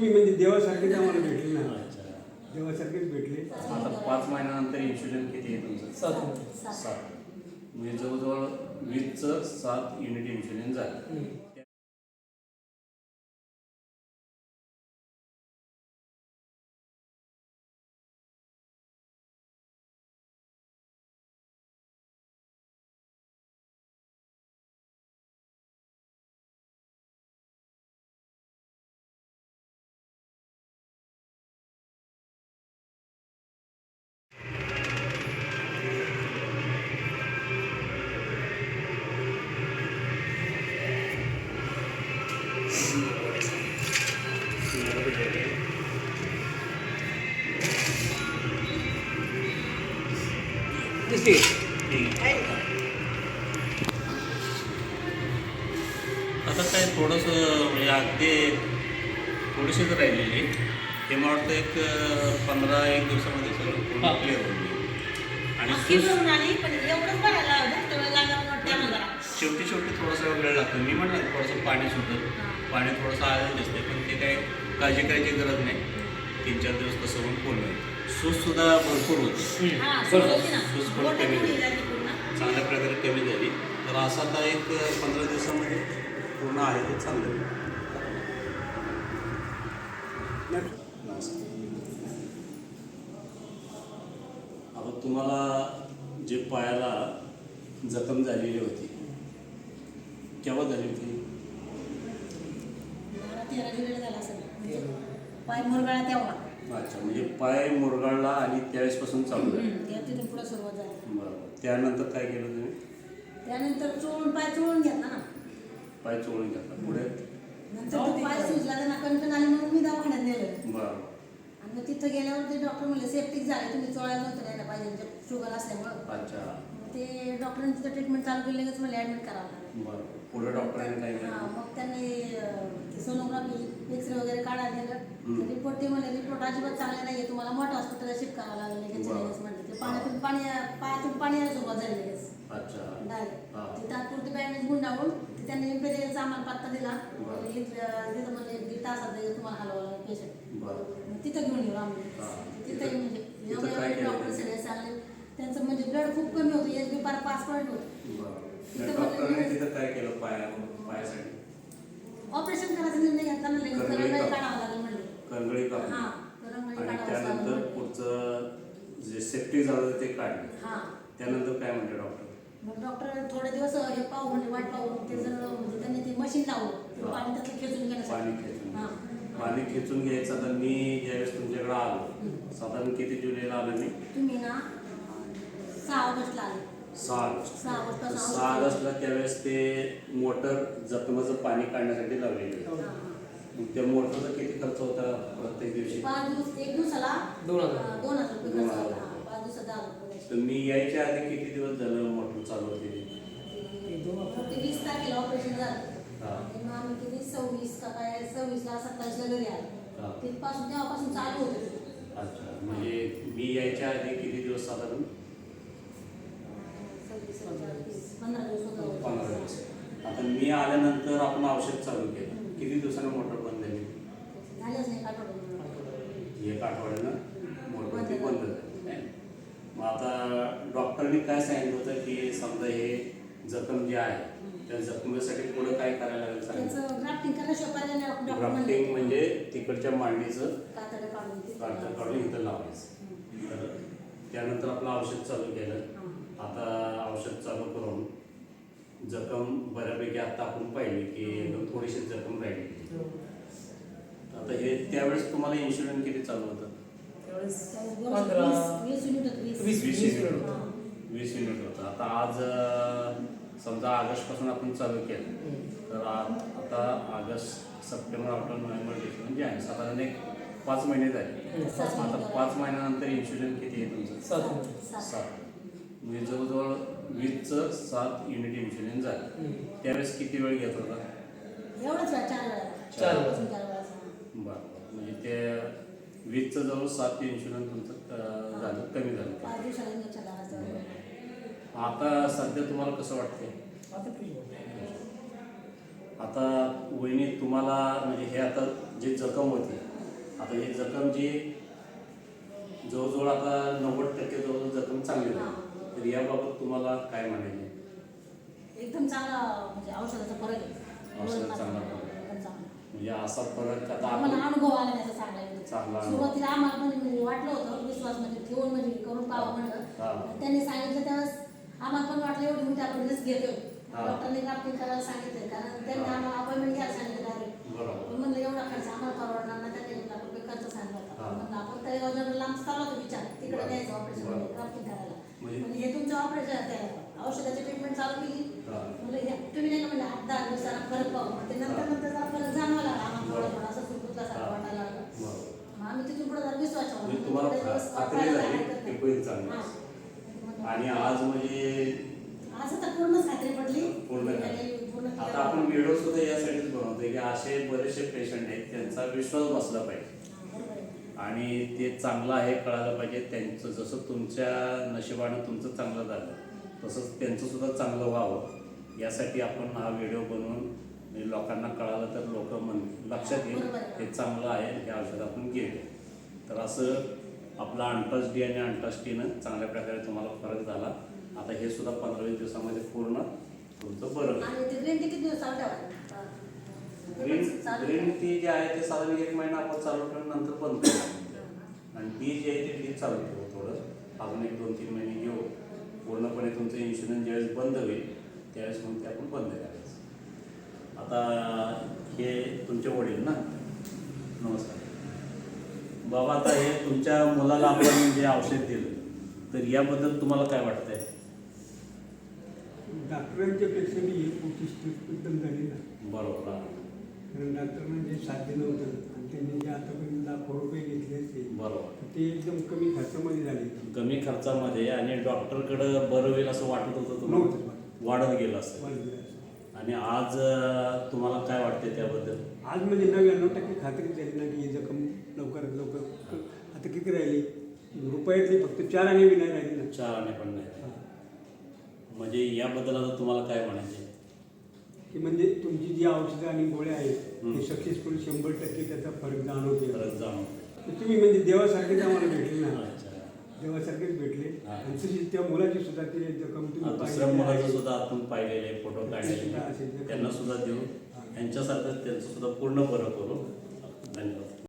तुम्ही म्हणजे देवासारखेच आम्हाला भेटले ना. अच्छा. देवासारखेच भेटले. आता पाच महिन्यानंतर इन्शुरन्स किती आहे तुमचं? सात. सात. म्हणजे जवळजवळ वीसचं सात युनिट इन्शुरन्स झालं. आता काय थोडंसं म्हणजे अगदी थोडीशीच राहिलेली. ते मला वाटतं एक पंधरा एक दिवसामध्ये सगळं पूर्ण क्लिअर होईल आणि शेवटी शेवटी थोडासा वेळ लागतो. मी म्हटलं थोडंसं पाणी सुटत पाणी थोडंसं आलं दिसते पण ते काय काळजी करायची गरज नाही. तीन चार दिवस कसं पण पूर्ण सूज सुद्धा भरपूर होती. हा सूज पण कमी झाली. चांगल्या प्रकारे कमी झाली. तर असं आता एक पंधरा दिवसामध्ये पूर्ण आहे ते चांगलं. आता तुम्हाला जे पायाला जखम झालेली होती केव्हा झाली होती? पाय मुरगाळा तेव्हा अच्छा म्हणजे पाय मुरगाळला आणि त्यावेळेसपासून चालू झालं हम्म, त्या तिथून पुढे सुरुवात झाली. बरोबर त्यानंतर काय केलं तुम्ही? त्यानंतर चोळून पाय चोळून घेतला ना. पाय चोळून घेतला. पुढे? नंतर तो पाय सुजला त्यांना कणकण आली म्हणून मी दवाखान्यात नेलं. बरं. आणि मग तिथं गेल्यावर ते डॉक्टर म्हणले सेप्टिक झाले तुम्ही चोळायला नव्हतं न्यायला पाहिजे म्हणजे शुगर असल्यामुळं. अच्छा. मग ते डॉक्टरांनी तिथं ट्रीटमेंट चालू केली लगेच मला ॲडमिट करावं लागलं बरं. पुढे डॉक्टरांनी काय हा, मग त्यांनी सोनोग्राफी एक्सरे वगैरे काढायला. दिलं रिपोर्ट ते म्हणले रिपोर्ट अजिबात चांगले नाहीये. तुम्हाला मोठं हॉस्पिटलला शिफ्ट करावं लागलं लगेच. लगेच ते पाण्यातून पाणी पायातून पाणी सुरुवात झाली लगेच. डायरेक्ट. ते तात्पुरते बँडेज गुंडाळून ते त्यांनी इम्पेरियलचा आम्हाला पत्ता दिला. तिथं म्हणजे दीड तासात तुम्हाला हलवावं लागेल पेशंट तिथं घेऊन येऊ आम्ही. तिथं म्हणजे केलं डॉक्टर? सगळे सांगले. त्यांचं म्हणजे ब्लड खूप कमी होतं. एच बी पार पाच पॉईंट होतं. तिथं त्या डॉक्टरने मला- तिथं काय केलं पाया पायासाठी ऑपरेशन करायचा निर्णय घेतला लगेच करंगळी काढावं लागेल म्हणले. करंगळी हा करंगळी आणि त्यानंतर पुढचं जे सेफ्टी झालं ते काढले. हा. त्यानंतर काय म्हणते डॉक्टर मग डॉक्टर थोडे दिवस हे पाहू म्हणजे वाट पाहू ते जर म्हणजे त्यांनी ते मशीन लावलं ते. पाणी त्यातलं खेचून घेण्यासाठी. पाणी खेचून. हा. पाणी खेचून घ्यायचं तर मी ज्यावेळेस तुमच्याकडे आलो साधारण किती जुलैला आलो मी? तुम्ही ना सहा ऑगस्टला आले. सहा ऑगस्ट सहा ऑगस्टला त्यावेळेस ते मोटर जखमाचं पाणी काढण्यासाठी लावलेली. मग त्या मोटरचा किती खर्च होता प्रत्येक दिवशी? पाच दिवस एक दिवसाला? दोन हजार. दोन हजार रुपये खर्च पाच दिवसात दहा हजार रुपये तर मी यायच्या आधी किती दिवस झालं मोटर चालू होती? मग ते वीस तारखेला ऑपरेशन झालं. हा. आणि मग आम्ही किती? सव्वीस का काय? सव्वीसला सत्तावीसला घरी आलो. तिथपासून तेव्हापासून चालू होतं. अच्छा. म्हणजे मी यायच्या आधी किती दिवस साधारण पंधरा दिवस आता मी आल्यानंतर आपण औषध चालू केलं. किती दिवसानं मोटर बंद झाली? एक आठवड्यानं मोटर ती बंद झाली? मग आता डॉक्टरनी काय सांगितलं होतं की समजा हे जखम जे आहे त्या जखमेसाठी पुढे काय करायला लागेल ग्राफ्टिंग म्हणजे तिकडच्या मांडीचं कातडे काढून इथं लावायचं. तर त्यानंतर आपलं औषध चालू केलं. आता औषध चालू करून जखम बऱ्यापैकी आता आपण पाहिली की एकदम थोडीशी जखम राहिली. आता हे त्यावेळेस तुम्हाला इन्शुरन्स किती चालू होतं? वीस- युनिट होतं, मिनिट. होतं. आता आज समजा ऑगस्टपासून आपण चालू केलं तर आता August September October November December जानेवारी साधारण एक पाच महिने झाले. आता पाच महिन्यानंतर इन्शुरन्स किती आहे तुमचं? सात. सात. म्हणजे जवळजवळ वीसचं सात युनिट इन्शुरन्स झालं. त्यावेळेस किती वेळ घेत होता? एवढंच वेळा, चार वेळा. चार वेळा. अजून चार वेळा सांगा. बरं म्हणजे ते वीसचं जवळ सात इन्शुरन्स तुमचं झालं कमी झालं. पाच दिवसाला आता सध्या तुम्हाला कसं वाटतंय? आता फ्री आता वहिनी तुम्हाला म्हणजे हे आता जी जखम होती आता ही जखम जी जवळजवळ आता नव्वद टक्के जवळजवळ जखम चांगली झाली तर याबाबत तुम्हाला काय म्हणायचे एकदम चांगला म्हणजे औषधाचा फरक आहे औषधाचा चांगला फरक. म्हणजे असा फरक आता आम्हाला अनुभव आला त्याचा चांगला. सुरुवातीला आम्हाला म्हणजे म्हणजे वाटलं होतं विश्वास म्हणजे ठेवून म्हणजे करून पाहावं. म्हणलं त्यांनी सांगितलं त्यावेळेस आम्हाला पण वाटलं एवढी मोठी आपण रिस्क घेतोय हा. डॉक्टरने ग्राफ्टिंग करायला सांगितलं कारण त्यांनी. आम्हाला अपॉइंटमेंट घ्यायला सांगितलं डायरेक्ट म्हणलं एवढा खर्च आम्हाला परवडणार नाही त्यांनी एक लाख रुपये खर्च सांगितला होता हा. म्हणलं आपण तळेगाव लांब होता विचार तिकडे ऑपरेशन. ग्राफ्टिंग करायला म्हणजे- म्हणजे हे तुमचं ऑपरेशन औषधाची ट्रीटमेंट चालू केली. म्हणलं हे तुम्ही नाही का म्हणजे आठ दहा दिवसाला फरक पाहू नंतर. नंतर जरा फरक जाणवायला लागला आम्हाला थोडं बरं. थोडं असं सुटकुतल्यासारखं. वाटायला लागलं बरोबर मग आम्ही तिथून पुढे जरा विश्वास तुम्हाला खात्री झाली. की होईल चांगलं. आणि आज म्हणजे आज आता पूर्णच खात्री पडली पूर्ण आता आपण. व्हिडिओ सुद्धा यासाठीच बनवतोय की असे बरेचसे पेशंट आहेत त्यांचा विश्वास बसला पाहिजे. आणि ते चांगलं आहे कळायला पाहिजे. त्यांचं जसं तुमच्या नशिबानं तुमचं चांगलं झालं तसंच त्यांचं सुद्धा चांगलं व्हावं. यासाठी आपण हा व्हिडिओ बनवून म्हणजे लोकांना कळालं तर लोक म्हण लक्षात येईल. हे चांगलं आहे हे औषध आपण घेऊ तर असं आपला अंटास डी आणि अंटास टीनं चांगल्या प्रकारे तुम्हाला फरक झाला. आता हे सुद्धा पंधरा वीस दिवसामध्ये पूर्ण. तुमचं बरं. ग्रीन? ग्रीन टी जे आहे ते साधारण एक महिना आपण चालू ठेवून नंतर बंद करू आणि टी जे आहे ते टी चालू ठेवू थोडं. अजून एक दोन तीन महिने घेऊ. पूर्णपणे तुमचं इन्शुरन्स ज्यावेळेस बंद होईल त्यावेळेस मग ते आपण बंद करायचं. आता हे तुमचे वडील ना? नमस्कार. बाबा आता हे तुमच्या मुलाला आपण जे औषध दिलं तर याबद्दल तुम्हाला काय वाटतंय? डॉक्टरांच्या पेक्षा स्ट्रिक्ट एकदम झाली ना बरोबर. कारण डॉक्टर म्हणजे साध्य नव्हतं. आणि त्यांनी जे आतापर्यंत लाखो रुपये घेतले असते बरोबर. ते एकदम कमी खर्चामध्ये झाले. कमी खर्चामध्ये आणि डॉक्टरकडं बरं होईल असं वाटत होतं तुम्हाला? नव्हतं. वाढत गेलं असं. आणि आज अं, तुम्हाला काय वाटते त्याबद्दल? आज म्हणजे नव्याण्णव टक्के खात्री झाली ना की ही जखम लवकरात लवकर आता किती राहिली? रुपयातली फक्त चार आणि नाही राहिली ना. चार आणि पण नाही. हा. म्हणजे याबद्दल आता तुम्हाला काय म्हणायचे? की म्हणजे तुमची जी औषधं आणि गोळ्या आहेत. ते सक्सेसफुल शंभर टक्के त्याचा फरक जाणवते फरक जाणवतो तुम्ही म्हणजे देवासारखेच आम्हाला भेटले ना? देवासारखेच भेटले. आणि त्या मुलाची सुद्धा ते जखम तुम्ही मुलाचं. सुद्धा आपण पाहिलेले फोटो काढलेले. त्यांना सुद्धा देऊ. यांच्यासारखं त्यांचं सुद्धा पूर्ण बरं करू. धन्यवाद.